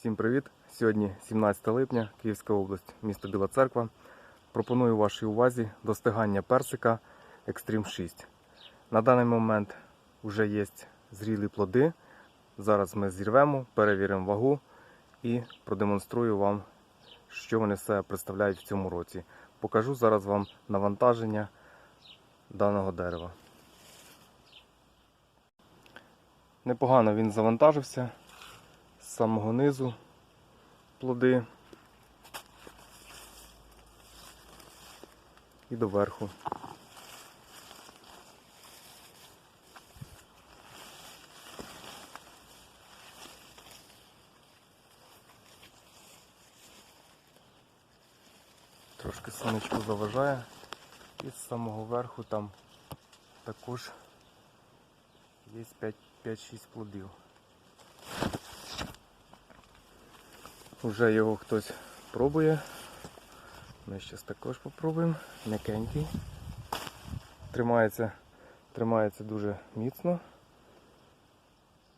Всім привіт! Сьогодні 17 липня, Київська область, місто Біла Церква. Пропоную вашій увазі достигання персика Extreme 6. На даний момент вже є зрілі плоди. Зараз ми зірвемо, перевіримо вагу і продемонструю вам, що вони все представляють в цьому році. Покажу зараз вам навантаження даного дерева. Непогано він завантажився з самого низу плоди і до верху. Трошки сонечко заважає і з самого верху там також є 5-6 плодів. Вже його хтось пробує. Ми зараз також попробуємо. М'якенький. Тримається, тримається дуже міцно.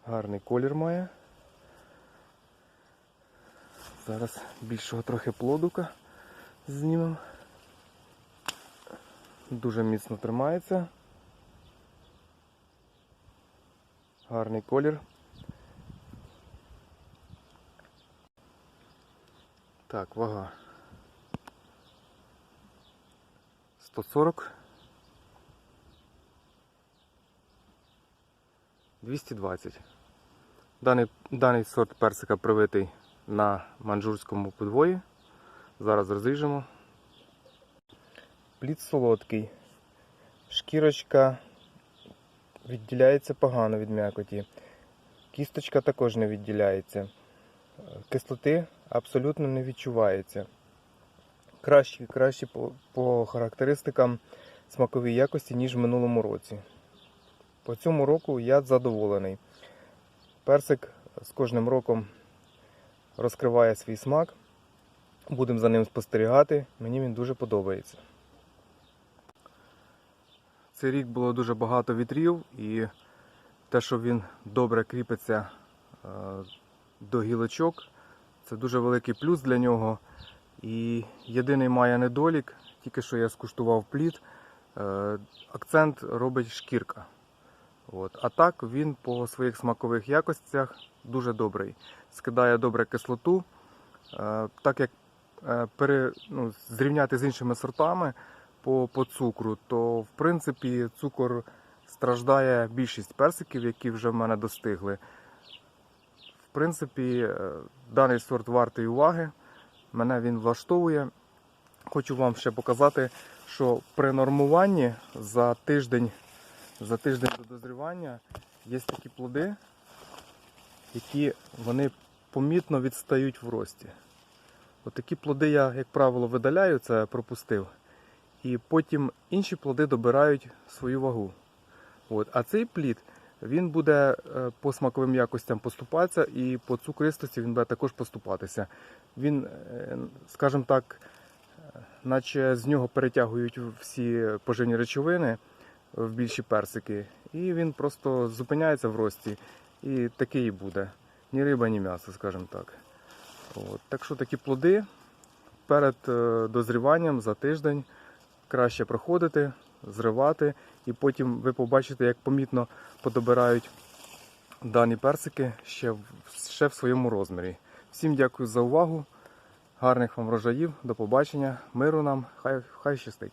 Гарний колір має. Зараз більшого трохи плодука знімемо. Дуже міцно тримається. Гарний колір. Так, вага. 140. 220. Даний, даний сорт персика привитий на манджурському подвої. Зараз розріжемо. Плід солодкий. Шкірочка відділяється погано від м'якоті. Кісточка також не відділяється. Кислоти абсолютно не відчувається. Кращі, кращі по, по характеристикам смаковій якості, ніж в минулому році. По цьому року я задоволений. Персик з кожним роком розкриває свій смак. Будемо за ним спостерігати. Мені він дуже подобається. Цей рік було дуже багато вітрів і те, що він добре кріпиться е, до гілочок, це дуже великий плюс для нього. І єдиний має недолік, тільки що я скуштував плід, е, акцент робить шкірка. От. А так він по своїх смакових якостях дуже добрий. Скидає добре кислоту. Е, Так як е, пере, ну, зрівняти з іншими сортами по, по цукру, то в принципі цукор страждає більшість персиків, які вже в мене достигли. В принципі, е, даний сорт вартий уваги. Мене він влаштовує. Хочу вам ще показати, що при нормуванні за тиждень, за тиждень до дозрівання є такі плоди, які вони помітно відстають в рості. От плоди я, як правило, видаляю, це пропустив. І потім інші плоди добирають свою вагу. От. А цей плід він буде е, по смаковим якостям поступатися і по цукристості він буде також поступатися. Він, е, скажімо так, е, наче з нього перетягують всі поживні речовини в більші персики, і він просто зупиняється в рості. І такий і буде. Ні риба, ні м'ясо, скажімо так. От. Так що такі плоди перед дозріванням за тиждень краще проходити, зривати, і потім ви побачите, як помітно подобирають дані персики ще, в- ще в своєму розмірі. Всім дякую за увагу. Гарних вам врожаїв, до побачення, миру нам, хай, хай щастить.